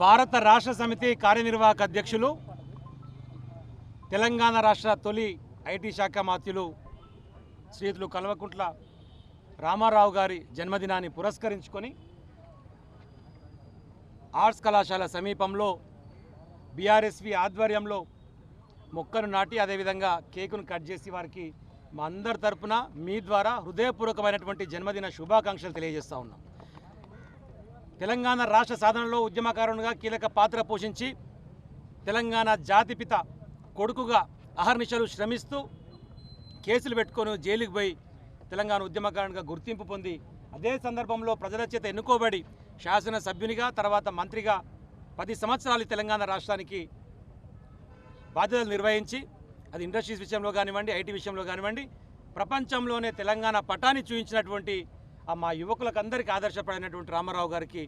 భారత రాష్ట్ర సమితి కార్యనిర్వాహక అధ్యక్షులు తెలంగాణ రాష్ట్ర తొలి ఐటీ శాఖ మాత్యులు శ్రీతులు కల్వకుంట్ల రామారావు గారి జన్మదినాన్ని పురస్కరించుకొని ఆర్ట్స్ కళాశాల సమీపంలో బీఆర్ఎస్వి ఆధ్వర్యంలో మొక్కను నాటి అదేవిధంగా కేకును కట్ చేసి వారికి మా అందరి తరపున మీ ద్వారా హృదయపూర్వకమైనటువంటి జన్మదిన శుభాకాంక్షలు తెలియజేస్తా ఉన్నాం. తెలంగాణ రాష్ట్ర సాధనలో ఉద్యమకారునిగా కీలక పాత్ర పోషించి తెలంగాణ జాతిపిత కొడుకుగా అహర్నిశలు శ్రమిస్తూ కేసులు పెట్టుకొని జైలుకు పోయి తెలంగాణ ఉద్యమకారునిగా గుర్తింపు పొంది అదే సందర్భంలో ప్రజల చేత ఎన్నుకోబడి శాసనసభ్యునిగా తర్వాత మంత్రిగా పది సంవత్సరాలు తెలంగాణ రాష్ట్రానికి బాధ్యతలు నిర్వహించి అది ఇండస్ట్రీస్ విషయంలో కానివ్వండి ఐటీ విషయంలో కానివ్వండి ప్రపంచంలోనే తెలంగాణ పటాన్ని చూపించినటువంటి మా యువకులకు అందరికీ ఆదర్శపడినటువంటి రామారావు గారికి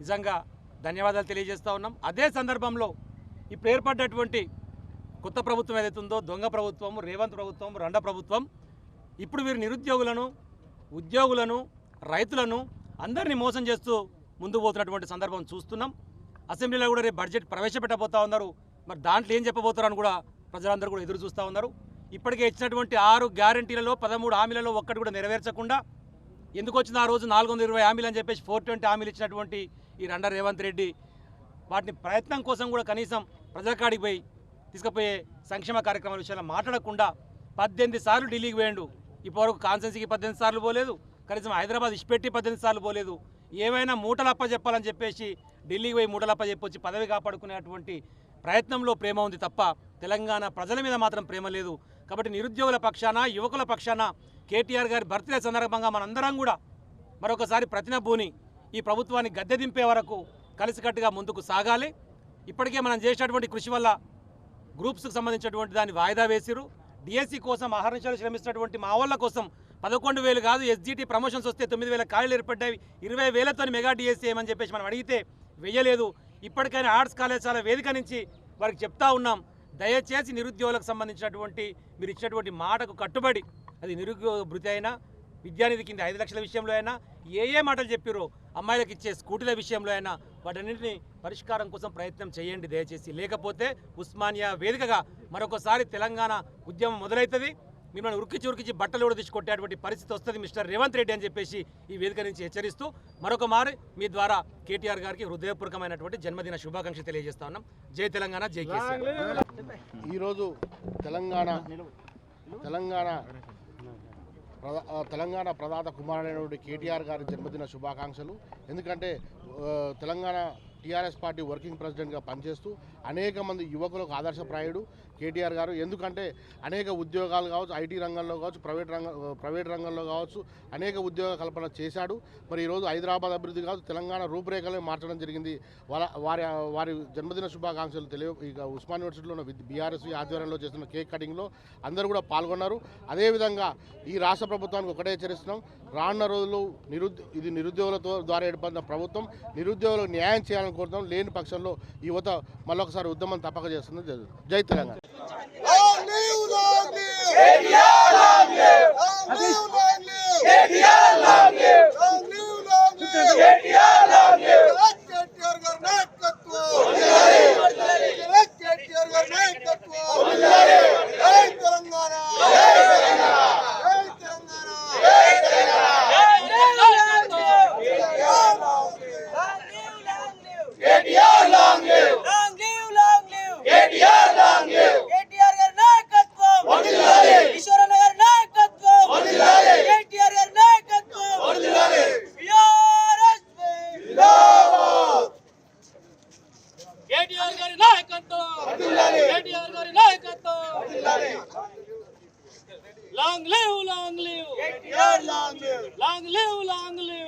నిజంగా ధన్యవాదాలు తెలియజేస్తూ ఉన్నాం. అదే సందర్భంలో ఇప్పుడు ఏర్పడ్డటువంటి కొత్త ప్రభుత్వం ఏదైతే ఉందో దొంగ ప్రభుత్వం రేవంత్ ప్రభుత్వం రండ ప్రభుత్వం ఇప్పుడు వీరు నిరుద్యోగులను ఉద్యోగులను రైతులను అందరినీ మోసం చేస్తూ ముందు పోతున్నటువంటి సందర్భం చూస్తున్నాం. అసెంబ్లీలో కూడా రేపు బడ్జెట్ ప్రవేశపెట్టబోతా ఉన్నారు. మరి దాంట్లో ఏం చెప్పబోతారని కూడా ప్రజలందరూ కూడా ఎదురు చూస్తూ ఉన్నారు. ఇప్పటికే ఇచ్చినటువంటి ఆరు గ్యారంటీలలో పదమూడు హామీలలో ఒక్కటి కూడా నెరవేర్చకుండా ఎందుకు వచ్చింది ఆ రోజు నాలుగు వందల ఇరవై హామీలు అని చెప్పేసి ఫోర్ ట్వంటీ హామీలు ఇచ్చినటువంటి ఈ రండ రేవంత్ రెడ్డి వాటిని ప్రయత్నం కోసం కూడా కనీసం ప్రజలకాడికి పోయి తీసుకుపోయే సంక్షేమ కార్యక్రమాల విషయంలో మాట్లాడకుండా పద్దెనిమిది సార్లు ఢిల్లీకి పోయిండు. ఇప్పటివరకు కాన్సెన్సీకి పద్దెనిమిది సార్లు పోలేదు. కనీసం హైదరాబాద్ ఇష్పెట్టి పద్దెనిమిది సార్లు పోలేదు. ఏమైనా మూటలప్ప చెప్పాలని చెప్పేసి ఢిల్లీకి పోయి మూటలప్ప చెప్పొచ్చి పదవి కాపాడుకునేటువంటి ప్రయత్నంలో ప్రేమ ఉంది తప్ప తెలంగాణ ప్రజల మీద మాత్రం ప్రేమ లేదు. కాబట్టి నిరుద్యోగుల పక్షాన యువకుల పక్షాన కేటీఆర్ గారి బర్త్డే సందర్భంగా మనందరం కూడా మరొకసారి ప్రతినభూని ఈ ప్రభుత్వాన్ని గద్దె దింపే వరకు కలిసికట్టుగా ముందుకు సాగాలి. ఇప్పటికే మనం చేసినటువంటి కృషి వల్ల గ్రూప్స్కు సంబంధించినటువంటి దాన్ని వాయిదా వేసిరు డిఎస్సి కోసం అహర్నిశలు శ్రమిస్తున్నటువంటి మా వాళ్ళ కోసం పదకొండు వేలు కాదు ఎస్జిటి ప్రమోషన్స్ వస్తే తొమ్మిది వేల ఖాళీలు ఏర్పడ్డాయి. ఇరవై వేలతో మెగా డిఎస్సీ ఏమని చెప్పేసి మనం అడిగితే వెయ్యలేదు ఇప్పటికైనా ఆర్ట్స్ కళాశాల వేదిక నుంచి వారికి చెప్తా ఉన్నాం. దయచేసి నిరుద్యోగులకు సంబంధించినటువంటి మీరు ఇచ్చినటువంటి మాటకు కట్టుబడి అది నిరుద్యోగ భృతి అయినా విద్యానిధి కింద ఐదు లక్షల విషయంలో అయినా ఏ ఏ మాటలు చెప్పారో అమ్మాయిలకు ఇచ్చే స్కూటీల విషయంలో అయినా వాటన్నింటినీ పరిష్కారం కోసం ప్రయత్నం చేయండి దయచేసి. లేకపోతే ఉస్మానియా వేదికగా మరొకసారి తెలంగాణ ఉద్యమం మొదలవుతుంది మిమ్మల్ని ఉరికిచి ఉరికించి బట్టలు కూడా తీసి కొట్టేటువంటి పరిస్థితి వస్తుంది మిస్టర్ రేవంత్ రెడ్డి అని చెప్పేసి ఈ వేదిక నుంచి హెచ్చరిస్తూ మరొక మారి మీ ద్వారా కేటీఆర్ గారికి హృదయపూర్వకమైనటువంటి జన్మదిన శుభాకాంక్షలు తెలియజేస్తా ఉన్నాం. జై తెలంగాణ జై ఈరోజు తెలంగాణ తెలంగాణ ప్రధా తెలంగాణ ప్రదాత కుమారుడైనటువంటి కేటీఆర్ గారి జన్మదిన శుభాకాంక్షలు. ఎందుకంటే తెలంగాణ టీఆర్ఎస్ పార్టీ వర్కింగ్ ప్రెసిడెంట్గా పనిచేస్తూ అనేక మంది యువకులకు ఆదర్శప్రాయుడు కేటీఆర్ గారు. ఎందుకంటే అనేక ఉద్యోగాలు కావచ్చు ఐటీ రంగంలో కావచ్చు ప్రైవేట్ రంగ ప్రైవేట్ రంగంలో కావచ్చు అనేక ఉద్యోగ కల్పన చేశాడు. మరి ఈరోజు హైదరాబాద్ అభివృద్ధి కావచ్చు తెలంగాణ రూపురేఖలే మార్చడం జరిగింది. వాళ్ళ వారి వారి జన్మదిన శుభాకాంక్షలు తెలియ ఇక ఉస్మాన్ యూనివర్సిటీలో ఉన్న బీఆర్ఎస్ ఆధ్వర్యంలో చేస్తున్న కేక్ కటింగ్లో అందరూ కూడా పాల్గొన్నారు. అదేవిధంగా ఈ రాష్ట్ర ప్రభుత్వానికి ఒకటే హెచ్చరిస్తున్నాం. రానున్న రోజులు నిరుద్యో ఇది నిరుద్యోగులతో ద్వారా ఏర్పడిన ప్రభుత్వం నిరుద్యోగులకు న్యాయం చేయాలని కోరుతాం లేని పక్షంలో ఈ యువత మళ్ళొకసారి ఉద్యమం తప్పక చేస్తుంది జై- జై తెలంగాణ. Long కేటీఆర్ గారి నాయకత్వం! Long live long live! Long live long live